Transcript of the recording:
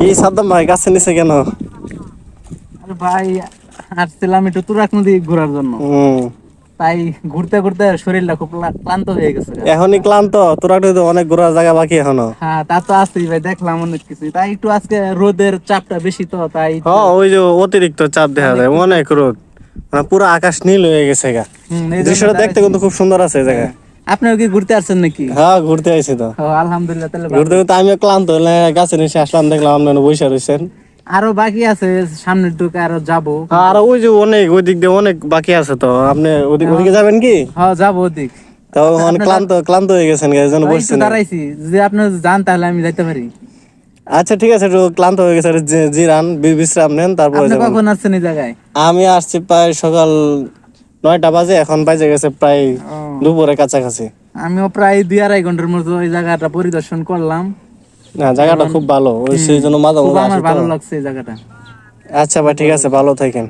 কি সাদ্দাম ভাই গাছে নিচে কেন? আরে ভাই আসছিলাম একটু তুরাক নদী ঘোরার জন্য। তাই ঘুরতে ঘুরতে শরীরটা খুব ক্লান্ত হয়ে গেছে এখনই ক্লান্ত তোরা তো অনেক ঘোরার জায়গা বাকি এখনও। হ্যাঁ তা তো আছেই ভাই দেখলাম অনেক কিছু। তাই একটু আজকে রোদের চাপটা বেশি তো তাই হ্যাঁ ওই যে অতিরিক্ত চাপ দেখা যায় অনেক রোদ। মানে পুরো আকাশ নীল হয়ে গেছে গা। এই দৃশ্যটা দেখতে কিন্তু খুব সুন্দর আছে এই কি ঘুরতে আসছেন নাকি? হ্যাঁ ঘুরতে আইছি তো। আলহামদুলিল্লাহ তাহলে ঘুরতে ঘুরতে আমিও ক্লান্ত হলে গাছে নিচে আসলাম দেখলাম আপনার বৈশা রয়েছেন আরও বাকি আছে সামনের দিকে আরও যাব। আর ওই যে অনেক ওই দিক দিয়ে অনেক বাকি আছে তো। আপনি ওদিক ওদিকে যাবেন কি? হ্যাঁ যাব ওদিক। তো অনেক ক্লান্ত ক্লান্ত হয়ে গেছেন জন্য ওই বসছেন। দাঁড়াইছি আপনি যান তাহলে আমি যাইতে পারি। আচ্ছা ঠিক আছে একটু ক্লান্ত হয়ে গেছে জিরান বিশ্রাম নেন তারপরে আপনি কখন আসছেন এই জায়গায়? আমি আসছি প্রায় সকাল নয়টা বাজে এখন বাজে গেছে প্রায় ও, দুপুরে কাছাকাছি। আমিও প্রায় দুই আড়াই ঘণ্টার মতো ওই জায়গাটা পরিদর্শন করলাম। না জায়গাটা খুব ভালো। ওই সেই জন্য মাঝে মাঝে আমার ভালো লাগছে এই জায়গাটা। আচ্ছা ভাই ঠিক আছে ভালো থাকেন।